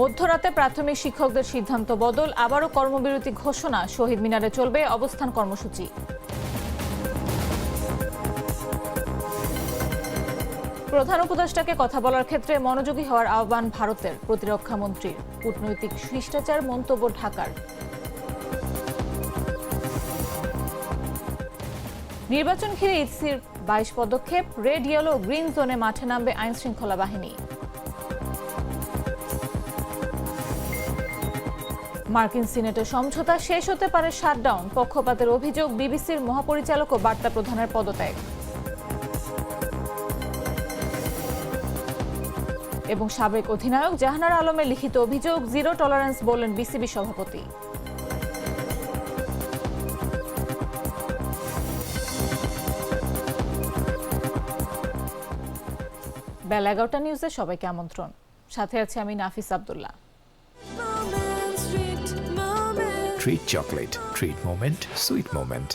মধ্যরাতে প্রাথমিক শিক্ষকদের সিদ্ধান্ত বদল, আবারও কর্মবিরতি ঘোষণা, শহীদ মিনারে চলবে অবস্থান কর্মসূচি। প্রধান উপদেষ্টাকে কথা বলার ক্ষেত্রে মনোযোগী হওয়ার আহ্বান ভারতের প্রতিরক্ষা মন্ত্রীর কূটনৈতিক শিষ্টাচার, মন্তব্য ঢাকার। নির্বাচন ঘিরে ইসির বাইশ পদক্ষেপ, রেড, ইয়েলো, গ্রিন জোনে মাঠে নামবে আইন শৃঙ্খলা বাহিনী। মার্কিন সিনেটের সমঝোতা শেষ হতে পারে শাটডাউন, পক্ষপাতের অভিযোগ বিবিসির মহাপরিচালক ও বার্তা প্রধানের পদত্যাগ। এবং সাবেক অধিনায়ক জাহানার আলমের লিখিত অভিযোগ জিরো টলারেন্স বললেন বিসিবি সভাপতি। বেলা এগারোটা নিউজে সবাইকে আমন্ত্রণ। সাথে আছে আমি নাফিস Abdullah. Treat chocolate. Treat moment. Sweet moment.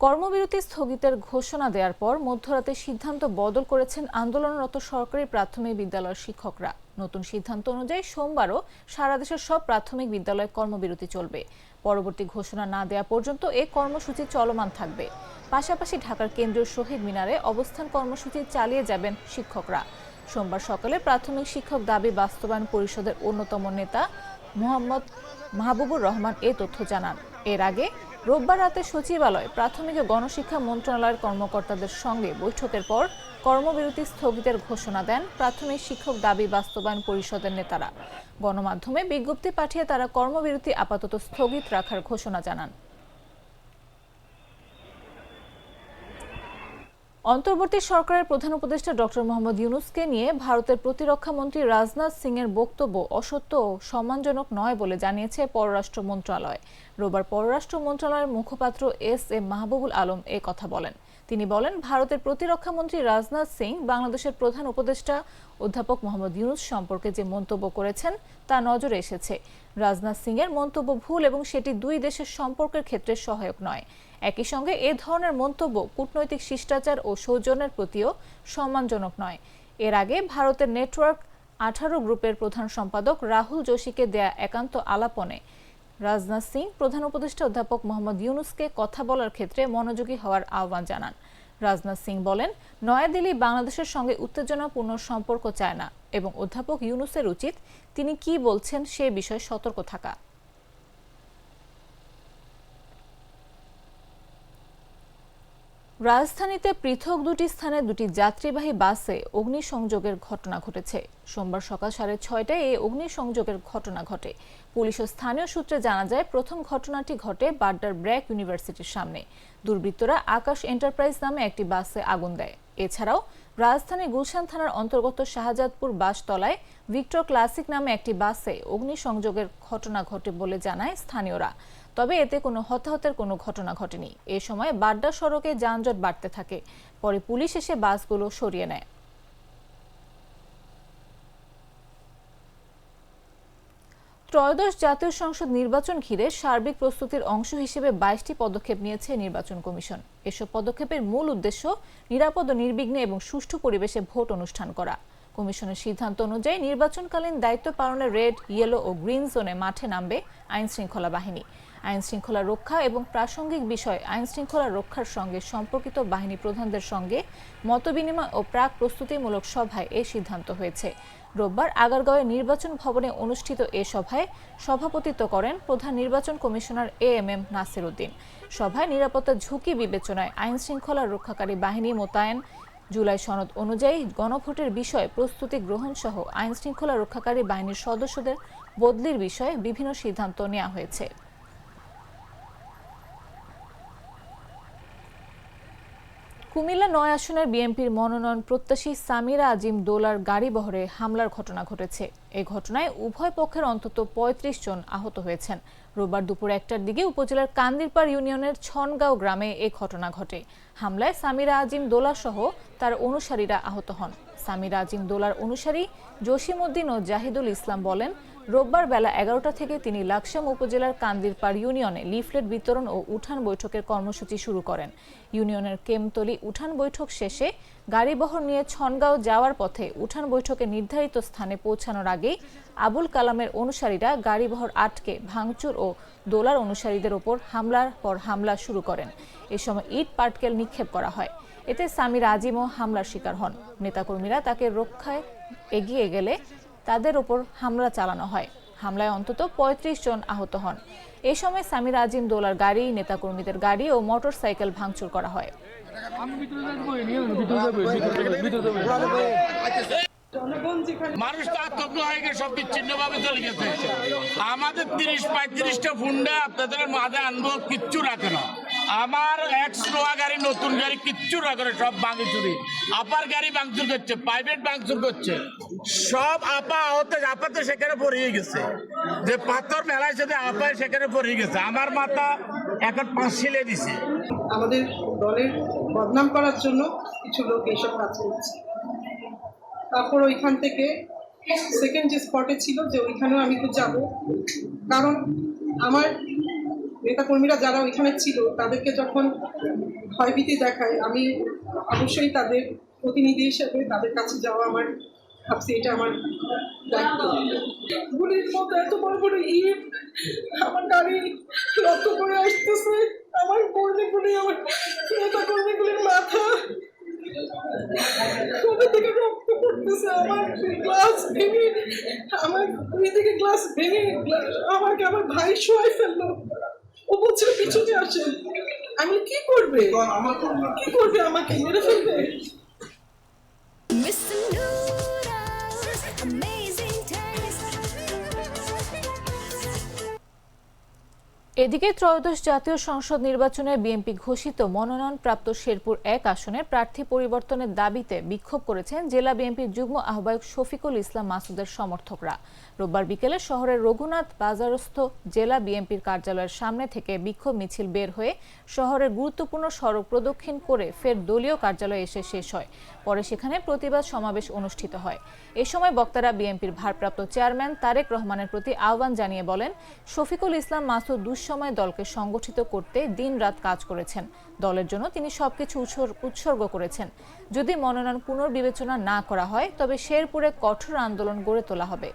কর্মবিরতি স্থগিতের ঘোষণা দেওয়ার পর মধ্যরাতে সিদ্ধান্ত বদল করেছেন আন্দোলনরত সরকারি প্রাথমিক বিদ্যালয়ের শিক্ষকরা নতুন সিদ্ধান্ত অনুযায়ী সোমবারও সারা দেশের সব প্রাথমিক বিদ্যালয়ে কর্মবিরতি চলবে পরবর্তী ঘোষণা না দেওয়া পর্যন্ত এ কর্মসূচি চলমান থাকবে পাশাপাশি ঢাকার কেন্দ্রীয় শহীদ মিনারে অবস্থান কর্মসূচি চালিয়ে যাবেন শিক্ষকরা সোমবার সকালে প্রাথমিক শিক্ষক দাবি বাস্তবায়ন পরিষদের অন্যতম নেতা মোহাম্মদ মাহবুবুর রহমান এ তথ্য জানান। এর আগে রোববার রাতে সচিবালয় প্রাথমিক ও গণশিক্ষা মন্ত্রণালয়ের কর্মকর্তাদের সঙ্গে বৈঠকের পর কর্মবিরতি স্থগিতের ঘোষণা দেন প্রাথমিক শিক্ষক দাবি বাস্তবায়ন পরিষদের নেতারা। গণমাধ্যমে বিজ্ঞপ্তি পাঠিয়ে তারা কর্মবিরতি আপাতত স্থগিত রাখার ঘোষণা জানান। অন্তর্বর্তী সরকারের প্রধান উপদেষ্টা ডক্টর মোহাম্মদ ইউনুসকে নিয়ে ভারতের প্রতিরক্ষা মন্ত্রী রাজনাথ সিং এর বক্তব্য অসত্য ও সম্মানজনক নয় বলে জানিয়েছে পররাষ্ট্র মন্ত্রণালয়। রোববার পররাষ্ট্র মন্ত্রণালয়ের মুখপাত্র এস এম মাহবুবুল আলম এ কথা বলেন। তিনি বলেন, ভারতের প্রতিরক্ষা মন্ত্রী রাজনাথ সিং বাংলাদেশের প্রধান উপদেষ্টা অধ্যাপক মোহাম্মদ ইউনুস সম্পর্কে যে মন্তব্য করেছেন তা নজরে এসেছে। রাজনাথ সিং এর মন্তব্য ভুল এবং সেটি দুই দেশের সম্পর্কের ক্ষেত্রে সহায়ক নয়। একই সঙ্গে এ ধরনের মন্তব্য কূটনৈতিক শিষ্টাচার ও সৌজন্যের প্রতিও সম্মানজনক নয়। এর আগে ভারতের নেটওয়ার্ক আঠারো গ্রুপের প্রধান সম্পাদক রাহুল যোশীকে দেয়া একান্ত আলাপনে রাজনাথ সিং, প্রধান উপদেষ্টা অধ্যাপক মোহাম্মদ ইউনুসকে কথা বলার ক্ষেত্রে মনোযোগী হওয়ার আহ্বান জানান। রাজনাথ সিং বলেন, নয়াদিল্লি বাংলাদেশের সঙ্গে উত্তেজনাপূর্ণ সম্পর্ক চায় না এবং অধ্যাপক ইউনুসের উচিত তিনি কি বলছেন সে বিষয়ে সতর্ক থাকা। রাজধানীতে পৃথক দুটি স্থানে দুটি যাত্রীবাহী বাসে অগ্নিসংযোগের ঘটনা ঘটেছে। সোমবার সকাল সাড়ে ছয়টায় এই অগ্নিসংযোগের ঘটনা ঘটে। পুলিশ ও স্থানীয় সূত্রে জানা যায়, প্রথম ঘটনাটি ঘটে বাড্ডার ব্র্যাক ইউনিভার্সিটির সামনে। দুর্বৃত্তরা আকাশ এন্টারপ্রাইজ নামে একটি বাসে আগুন দেয়। এছাড়াও রাজধানী গুলশান থানার অন্তর্গত শাহজাদপুর বাসতলায় ভিক্টর ক্লাসিক নামে একটি বাসে অগ্নিসংযোগের ঘটনা ঘটে বলে জানায় স্থানীয়রা। তবে এতে কোনো হতাহতের কোনো ঘটনা ঘটেনি। এ সময় বাড্ডা সড়কে যানজট বাড়তে থাকে। পরে পুলিশ এসে বাসগুলো সরিয়ে নেয়। ত্রয়োদশ জাতীয় সংসদ নির্বাচন ঘিরে সার্বিক প্রস্তুতির অংশ হিসেবে বাইশটি পদক্ষেপ নিয়েছে নির্বাচন কমিশন। এসব পদক্ষেপের মূল উদ্দেশ্য নিরাপদ ও নির্বিঘ্নে এবং সুষ্ঠু পরিবেশে ভোট অনুষ্ঠান করা। কমিশনের সিদ্ধান্ত অনুযায়ী নির্বাচনকালীন দায়িত্ব পালনে রেড, ইয়েলো ও গ্রিন জোনে মাঠে নামবে আইন শৃঙ্খলা বাহিনী। আইন শৃঙ্খলা রক্ষা এবং প্রাসঙ্গিক বিষয় আইন শৃঙ্খলা রক্ষার সঙ্গে সম্পর্কিত বাহিনী প্রধানদের সঙ্গে মতবিনিময় ও প্রাক প্রস্তুতিমূলক সভায় এ সিদ্ধান্ত হয়েছে। রোববার আগারগাঁওয়ের নির্বাচন ভবনে অনুষ্ঠিত এ সভায় সভাপতিত্ব করেন প্রধান নির্বাচন commissioner A M M Nasir Uddin. সভায় নিরাপত্তা ঝুঁকি বিবেচনায় আইন শৃঙ্খলা রক্ষাকারী বাহিনী মোতায়েন। জুলাই সনদ অনুযায়ী গণভোটের বিষয়ে প্রস্তুতি গ্রহণ সহ আইন শৃঙ্খলা রক্ষাকারী বাহিনীর সদস্যদের বদলির বিষয়ে বিভিন্ন সিদ্ধান্ত নেওয়া হয়েছে। কুমিল্লা নয় আসনের বিএনপির মনোনয়ন প্রত্যাশী সামিরা আজিম দোলার গাড়ি বহরে হামলার ঘটনা ঘটেছে। এই ঘটনায় উভয় পক্ষের অন্তত ৩৫ জন আহত হয়েছেন। রোববার দুপুর একটার দিকে উপজেলার কান্দিরপাড় ইউনিয়নের ছনগাঁও গ্রামে এই ঘটনা ঘটে। হামলায় সামিরা আজিম দোলা সহ তার অনুসারীরা আহত হন। সামিরা আজিম দোলার অনুসারী জসিমউদ্দিন ও জাহিদুল ইসলাম বলেন রোববার বেলা এগারোটা থেকে তিনি লাকসাম উপজেলার কান্দিরপাড় ইউনিয়নে লিফলেট বিতরণ ও উঠান বৈঠকের কর্মসূচি শুরু করেন। ইউনিয়নের কেমতলি উঠান বৈঠক শেষে গাড়িবহর নিয়ে ছনগাঁও যাওয়ার পথে উঠান বৈঠকে নির্ধারিত স্থানে পৌঁছানোর আগেই আবুল কালামের অনুসারীরা গাড়িবহর আটকে ভাঙচুর ও দোলার অনুসারীদের ওপর হামলার পর হামলা শুরু করেন। এ সময় ইট পাটকেল নিক্ষেপ করা হয়। এতে সামির আজিমও হামলার শিকার হন। নেতাকর্মীরা তাকে রক্ষায় এগিয়ে গেলে তাদের ওপর হামলা চালানো হয়। হামলায় অন্তত ৩৫ জন আহত হন। এ সময় সামির আজিম দোলার গাড়ি, নেতাকর্মীদের গাড়ি ও মোটর সাইকেল ভাঙচুর করা হয়। আমাদের তিরিশ পঁয়ত্রিশটা ফুন্ডা আপনাদের মাঝে আনব, কিচ্ছু রাখে আমার এক্স নোয়া গাড়ি, নতুন গাড়ি, কিচ্ছু না করে, সব ভাঙি চুরি। আপার গাড়ি ভাঙচুর করছে প্রাইভেট ভাঙচুর করছে। সব আপা আহত, আপা তো সেখানে পড়িয়ে গেছে। যে পাথর মেলায় সাথে আপা সেখানে পড়িয়ে গেছে। আমার মাথা এখন পাঁচ সিলে দিছে। আমাদের দলের বদনাম করার জন্য কিছু লোক এইসব কাজ করছে। তারপর ওইখান থেকে সেকেন্ড যে স্পটে ছিল, যে ওইখানেও আমি তো যাব। কারণ আমার নেতাকর্মীরা যারা ওইখানে ছিল, তাদেরকে যখন ভয়ভীতি দেখায়, আমি অবশ্যই তাদের প্রতিনিধি হিসেবে তাদের কাছে যাওয়া আমার ভাবছি, এটা আমার দায়িত্ব। গুলির মতো এত বড় বড় ইট আমার গাড়ি রক্ত করে আসতেছে, আমার কর্মীগুলি, আমার নেতা কর্মীগুলির মাথা কোথা থেকে রক্ত পড়তেছে, আমার গ্লাস ভেঙে, আমার দুই থেকে গ্লাস ভেঙে আমাকে আমার ভাই শোয়াই ফেলল। ও বলছে পিছনে আসে আমি কি করবে? কি করবে আমাকে? মেরে ফেলবে? Mr. Noodles, amazing এদিকে ত্রয়োদশ জাতীয় সংসদ নির্বাচনে বিএনপি ঘোষিত মনোনয়নপ্রাপ্ত শেরপুর এক আসনের প্রার্থী পরিবর্তনের দাবিতে বিক্ষোভ করেছেন জেলা বিএনপির যুগ্ম আহ্বায়ক শফিকুল ইসলাম মাসুদের সমর্থকরা। রোববার বিকেলে শহরের রঘুনাথ বাজারস্থ জেলা বিএনপির কার্যালয়ের সামনে থেকে বিক্ষোভ মিছিল বের হয়ে শহরের গুরুত্বপূর্ণ সড়ক প্রদক্ষিণ করে ফের দলীয় কার্যালয়ে এসে শেষ হয়। পরে সেখানে প্রতিবাদ সমাবেশ অনুষ্ঠিত হয়। এ সময় বক্তারা বিএনপির ভারপ্রাপ্ত চেয়ারম্যান তারেক রহমানের প্রতি আহ্বান জানিয়ে বলেন, শফিকুল ইসলাম মাসুদ দুঃসময় দলকে সংগঠিত করতে দিন রাত কাজ করেছেন। দলের জন্য তিনি সবকিছু উৎসর- উৎসর্গ করেছেন। যদি মনোনয়ন পুনর্বিবেচনা না করা হয়, তবে শেরপুরে কঠোর আন্দোলন গড়ে তোলা হবে।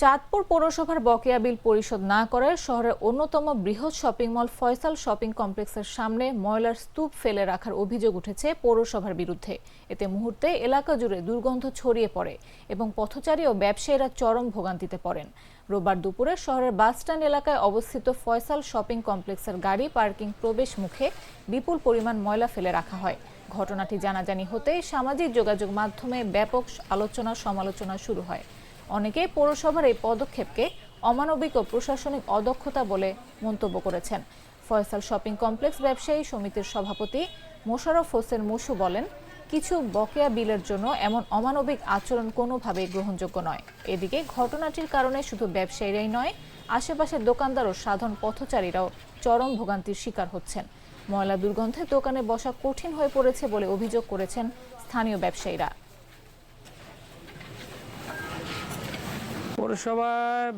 চাঁদপুর পৌরসভার বকেয়া বিল পরিশোধ না করায় শহরের অন্যতম বৃহৎ শপিং মল ফয়সাল শপিং কমপ্লেক্সের সামনে ময়লার স্তূপ ফেলে রাখার অভিযোগ উঠেছে পৌরসভার বিরুদ্ধে। এতে মুহূর্তে এলাকা জুড়ে দুর্গন্ধ ছড়িয়ে পড়ে এবং পথচারী ও ব্যবসায়ীরা চরম ভোগান্তিতে পড়েন। রোববার দুপুরে শহরের বাসস্ট্যান্ড এলাকায় অবস্থিত ফয়সাল শপিং কমপ্লেক্সের গাড়ি পার্কিং প্রবেশ মুখে বিপুল পরিমাণ ময়লা ফেলে রাখা হয়। ঘটনাটি জানাজানি হতেই সামাজিক যোগাযোগ মাধ্যমে ব্যাপক আলোচনা সমালোচনা শুরু হয়। অনেকে পৌরসভার এই পদক্ষেপকে অমানবিক ও প্রশাসনিক অদক্ষতা বলে মন্তব্য করেছেন। ফয়সাল শপিং কমপ্লেক্স ব্যবসায়ী সমিতির সভাপতি মোশাররফ হোসেন মসু বলেন, কিছু বকেয়া বিলের জন্য এমন অমানবিক আচরণ কোনোভাবেই গ্রহণযোগ্য নয়। এদিকে ঘটনাটির কারণে শুধু ব্যবসায়ীরাই নয়, আশেপাশের দোকানদার ও সাধারণ পথচারীরাও চরম ভোগান্তির শিকার হচ্ছেন। ময়লা দুর্গন্ধে দোকানে বসা কঠিন হয়ে পড়েছে বলে অভিযোগ করেছেন স্থানীয় ব্যবসায়ীরা। পৌরসভা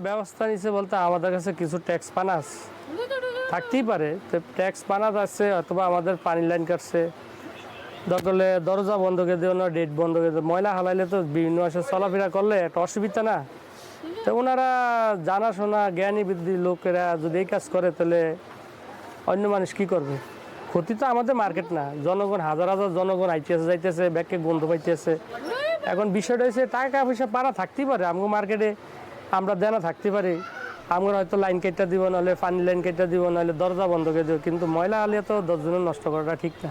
ব্যবস্থা নিচ্ছে বলতে আমাদের কাছে কিছু ট্যাক্স পানাস থাকতেই পারে। তো ট্যাক্স পানাস আছে অথবা আমাদের পানি লাইন কাটছে। দরকারলে দরজা বন্ধ করে দেওয়া না ডেট বন্ধ করে দেওয়া ময়লা হালাইলে তো বিভিন্ন মাসে চলাফেরা করলে একটা অসুবিধা না। তো ওনারা জানাশোনা, জ্ঞানী বৃদ্ধি লোকেরা যদি এই কাজ করে তাহলে অন্য মানুষ কি করবে? ক্ষতি তো আমাদের মার্কেট না। জনগণ, হাজার হাজার জনগণ আইতেছে, যাইতেছে ব্যাগকে গন্ধ পাইতেছে। এখন বিষয়টা হচ্ছে টাকা পয়সা পারা থাকতেই পারে। আমগো মার্কেটে আমরা দেনা থাকতে পারি, আমরা হয়তো লাইন কেটটা দিব, নাহলে পানি লাইন কেটটা দিব, নাহলে দরজা বন্ধ করে দিব, কিন্তু ময়লা আলিয়া তো দশজনের নষ্ট করাটা ঠিক না।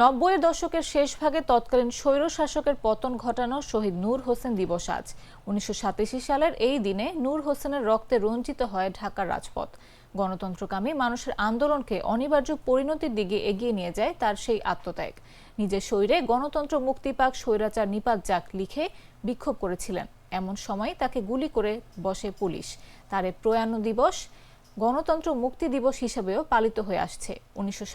নব্বইয়ের দশকের শেষ ভাগে তৎকালীন স্বৈর শাসকের পতন ঘটানো শহীদ নূর হোসেন দিবস আজ। উনিশশো সালের এই দিনে নূর হোসেনের রক্তে রঞ্জিত হয় ঢাকার রাজপথ। গণতন্ত্রকামী মানুষের আন্দোলনকে অনিবার্য পরিণতির দিকে এগিয়ে নিয়ে যায় তার সেই আত্মত্যাগ। নিজের শরীরে গণতন্ত্র মুক্তি পাক স্বৈরাচার নিপাত যাক লিখে বিক্ষোভ করেছিলেন। এমন সময় তাকে গুলি করে বসে পুলিশ। তার প্রয়াণ দিবস গণতন্ত্র মুক্তি দিবস হিসেবেও পালিত হয়ে আসছে। উনিশশো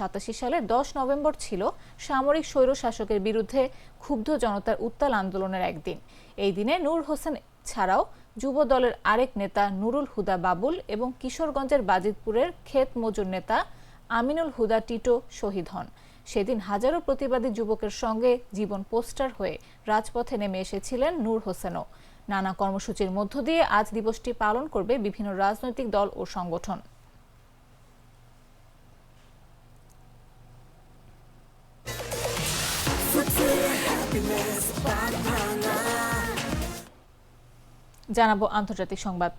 সালে দশ নভেম্বর ছিল সামরিক স্বৈরশাসকের বিরুদ্ধে ক্ষুব্ধ জনতার উত্তাল আন্দোলনের একদিন। এই দিনে নূর হোসেন ছাড়াও যুব দলের আরেক নেতা নুরুল হুদা বাবুল এবং কিশোরগঞ্জের বাজিতপুরের ক্ষেত মজুর নেতা আমিনুল হুদা টিটো শহীদ হন। সেদিন হাজারো প্রতিবাদী যুবকের সঙ্গে জীবন পোস্টার হয়ে রাজপথে নেমে এসেছিলেন নূর হোসেনও। নানা কর্মসূচির মধ্য দিয়ে আজ দিবসটি পালন করবে বিভিন্ন রাজনৈতিক দল ও সংগঠন। জানাব আন্তর্জাতিক সংবাদ।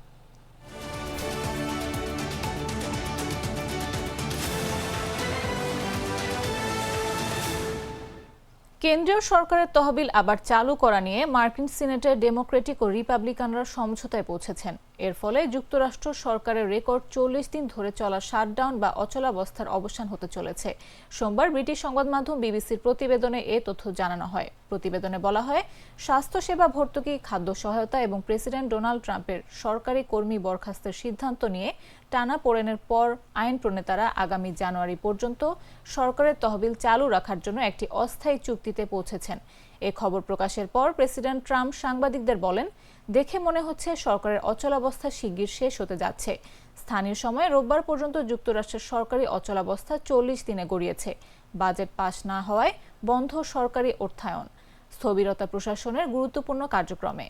কেন্দ্রীয় সরকারের তহবিল আবার চালু করা নিয়ে মার্কিন সিনেটের ডেমোক্রেটিক ও রিপাবলিকানরা সমঝোতায় পৌঁছেছেন। এর ফলে যুক্তরাষ্ট্র সরকারের রেকর্ড চল্লিশ দিন ধরে চলা শাটডাউন বা অচলাবস্থার অবসান হতে চলেছে। সোমবার ব্রিটিশ সংবাদ মাধ্যম বিবিসির প্রতিবেদনে এ তথ্য জানানো হয়। প্রতিবেদনে বলা হয়, স্বাস্থ্যসেবা ভর্তুকি, খাদ্য সহায়তা এবং প্রেসিডেন্ট ডোনাল্ড ট্রাম্পের সরকারি কর্মী বরখাস্তের সিদ্ধান্ত নিয়ে টানা পোড়েনের পর আইন প্রণেতারা আগামী জানুয়ারি পর্যন্ত সরকারের তহবিল চালু রাখার জন্য একটি অস্থায়ী চুক্তিতে পৌঁছেছেন। এ খবর প্রকাশের পর প্রেসিডেন্ট ট্রাম্প সাংবাদিকদের বলেন, দেখে মনে হচ্ছে সরকারের অচলাবস্থা শিগগির শেষ হতে যাচ্ছে। স্থানীয় সময়ে রোববার পর্যন্ত যুক্তরাষ্ট্রের সরকারি অচলাবস্থা চল্লিশ দিনে গড়িয়েছে। বাজেট পাশ না হওয়ায় বন্ধ সরকারি অর্থায়ন। স্থবিরতা প্রশাসনের গুরুত্বপূর্ণ কার্যক্রমে।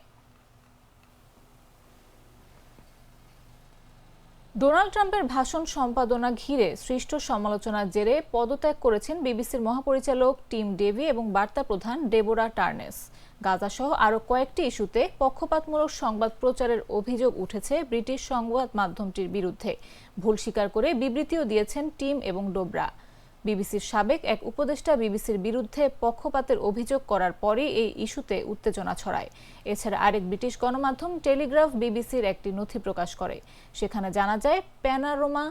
ডোনাল্ড ট্রাম্পের ভাষণ সম্পাদনা ঘিরে সৃষ্ট সমালোচনার জেরে পদত্যাগ করেছেন বিবিসির মহাপরিচালক টিম ডেভি এবং বার্তা প্রধান ডেবোরা টার্নেস। গাজাসহ আরও কয়েকটি ইস্যুতে পক্ষপাতমূলক সংবাদ প্রচারের অভিযোগ উঠেছে ব্রিটিশ সংবাদ মাধ্যমটির বিরুদ্ধে। ভুল স্বীকার করে বিবৃতিও দিয়েছেন টিম এবং ডোবরা। বিবিসির সাবেক এক উপদেষ্টা বিবিসির বিরুদ্ধে পক্ষপাতের অভিযোগ করার পরই এই ইস্যুতে উত্তেজনা ছড়ায়। এছাড়া আরেক ব্রিটিশ গণমাধ্যম টেলিগ্রাফ বিবিসির একটি নথি প্রকাশ করে। সেখানে জানা যায়, প্যানারোমা,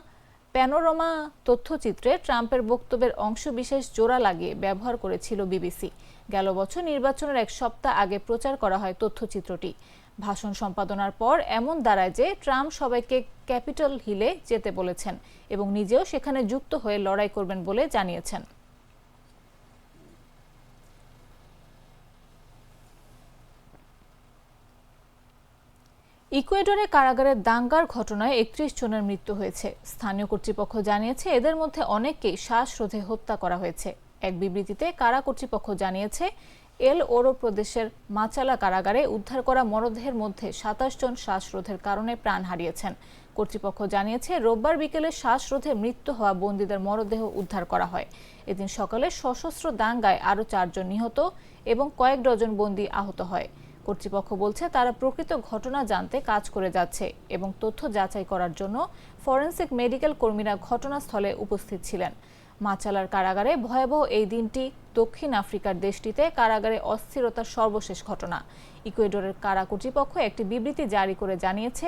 প্যানোরমা তথ্যচিত্রে ট্রাম্পের বক্তব্যের অংশবিশেষ জোড়া লাগিয়ে ব্যবহার করেছিল বিবিসি। গেল বছর নির্বাচনের এক সপ্তাহ আগে প্রচার করা হয় তথ্যচিত্রটি। ভাষণ সম্পাদনার পর এমন দাঁড়ায় যে ট্রাম্প সবাইকে ক্যাপিটল হিলে যেতে বলেছেন এবং নিজেও সেখানে যুক্ত হয়ে লড়াই করবেন বলে জানিয়েছেন। ইকুয়েডরে কারাগারের দাঙ্গার ঘটনায় একত্রিশ জনের মৃত্যু হয়েছে। স্থানীয় কর্তৃপক্ষ জানিয়েছে, এদের মধ্যে অনেককেই শ্বাসরোধে হত্যা করা হয়েছে। এক বিবৃতিতে কারা কর্তৃপক্ষ জানিয়েছে এল ওরো প্রদেশের মাচালা কারাগারে উদ্ধার করা মরদেহের মধ্যে সাতাশ জন শ্বাসরোধের কারণে প্রাণ হারিয়েছেন। কর্তৃপক্ষ জানিয়েছে, রোববার বিকেলে শ্বাসরোধে মৃত্যু হওয়া বন্দীদের মরদেহ উদ্ধার করা হয়। এদিন সকালে সশস্ত্র দাঙ্গায় আরও চারজন নিহত এবং কয়েক ডজন বন্দী আহত হয়। কর্তৃপক্ষ বলছে, তারা প্রকৃত ঘটনা জানতে কাজ করে যাচ্ছে এবং তথ্য যাচাই করার জন্য ফরেন্সিক মেডিকেল কর্মীরা ঘটনাস্থলে উপস্থিত ছিলেন। মাচালার কারাগারে ভয়াবহ এই দিনটি দক্ষিণ আফ্রিকার দেশটিতে কারাগারে অস্থিরতার সর্বশেষ ঘটনা। ইকুয়েডরের কারা কর্তৃপক্ষ একটি বিবৃতি জারি করে জানিয়েছে,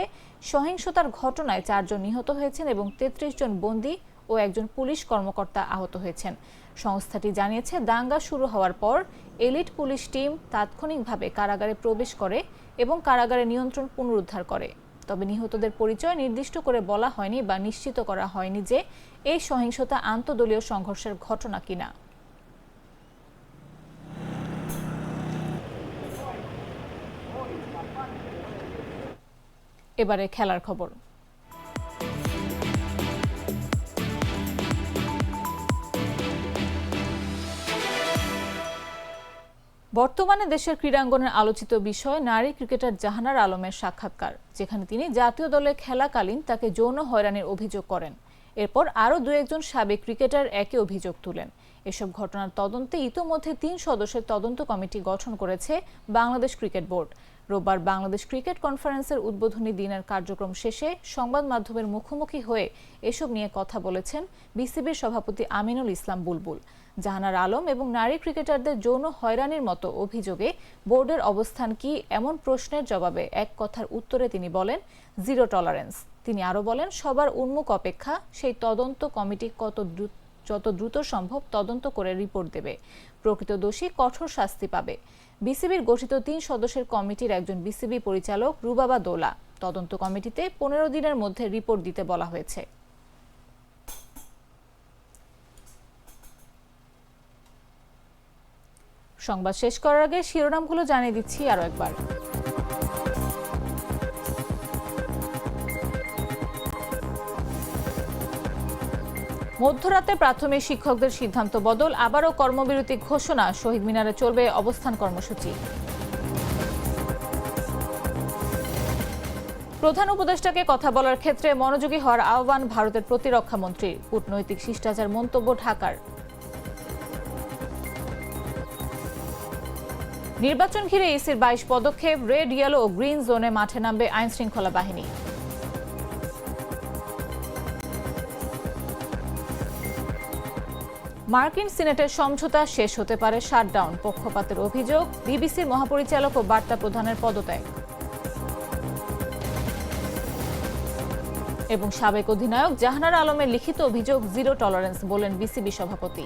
সহিংসতার ঘটনায় চারজন নিহত হয়েছেন এবং তেত্রিশ জন বন্দী ও একজন পুলিশ কর্মকর্তা আহত হয়েছেন। সংস্থাটি জানিয়েছে, দাঙ্গা শুরু হওয়ার পর এলিট পুলিশ টিম তাৎক্ষণিকভাবে কারাগারে প্রবেশ করে এবং কারাগারে নিয়ন্ত্রণ পুনরুদ্ধার করে। তবে নিহতদের পরিচয় নির্দিষ্ট করে বলা হয়নি বা নিশ্চিত করা হয়নি যে এই সহিংসতা আন্তদলীয় সংঘর্ষের ঘটনা কিনা। এবারে খেলার খবর। বর্তমানে দেশের ক্রীড়াঙ্গনের আলোচিত বিষয় নারী ক্রিকেটার জাহানার আলমের সাক্ষাৎকার, যেখানে তিনি জাতীয় দলে খেলাকালীন তাকে যৌন হয়রানির অভিযোগ করেন। এরপর আরও দু একজন সাবেক ক্রিকেটার একই অভিযোগ তুলেন। এসব ঘটনার তদন্তে ইতোমধ্যে তিন সদস্যের তদন্ত কমিটি গঠন করেছে বাংলাদেশ ক্রিকেট বোর্ড। রোববার বাংলাদেশ ক্রিকেট কনফারেন্সের উদ্বোধনী দিনের কার্যক্রম শেষে সংবাদ মাধ্যমের মুখোমুখি হয়ে এসব নিয়ে কথা বলেছেন বিসিবির সভাপতি আমিনুল ইসলাম বুলবুল। জাহানার আলম এবং নারী ক্রিকেটারদের যৌন হয়রানির মতো অভিযোগে বোর্ডের অবস্থান কি এমন প্রশ্নের জবাবে এক কথার উত্তরে তিনি বলেন, জিরো টলারেন্স। তিনি আরও বলেন, সবার উন্মুখ অপেক্ষা, সেই তদন্ত কমিটি কত দ্রুত, যত দ্রুত সম্ভব তদন্ত করে রিপোর্ট দেবে। প্রকৃত দোষী কঠোর শাস্তি পাবে। বিসিবির গঠিত তিন সদস্যের কমিটির একজন বিসিবি পরিচালক রুবাবা দোলা। তদন্ত কমিটিতে পনেরো দিনের মধ্যে রিপোর্ট দিতে বলা হয়েছে। সংবাদ শেষ করার আগে শিরোনামগুলো জানিয়ে দিচ্ছি আরও একবার। মধ্যরাতে প্রাথমিক শিক্ষকদের সিদ্ধান্ত বদল, আবারও কর্মবিরতি ঘোষণা, শহীদ মিনারে চলবে অবস্থান কর্মসূচি। প্রধান উপদেষ্টাকে কথা বলার ক্ষেত্রে মনোযোগী হওয়ার আহ্বান ভারতের প্রতিরক্ষা মন্ত্রীর। কূটনৈতিক শিষ্টাচার মন্তব্য ঢাকার। নির্বাচন ঘিরে ইসির বাইশ পদক্ষেপ, রেড ইয়েলো ও গ্রিন জোনে মাঠে নামবে আইন শৃঙ্খলা বাহিনী। মার্কিন সিনেটের সমঝোতা শেষ হতে পারে শাটডাউন, পক্ষপাতের অভিযোগ, বিবিসির মহাপরিচালক ও বার্তা প্রধানের পদত্যাগ। এবং সাবেক অধিনায়ক জাহানার আলমের লিখিত অভিযোগ জিরো টলারেন্স বলেন বিসিবি সভাপতি।